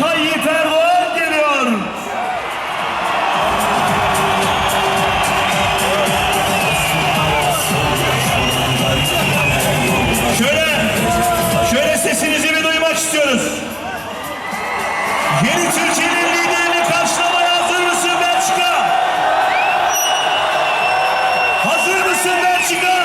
Tayyip Erdoğan geliyor. Şöyle, şöyle sesinizi bir duymak istiyoruz. Yeni Türkiye'nin liderini karşılamaya hazır mısın Belçika? Hazır mısın Belçika?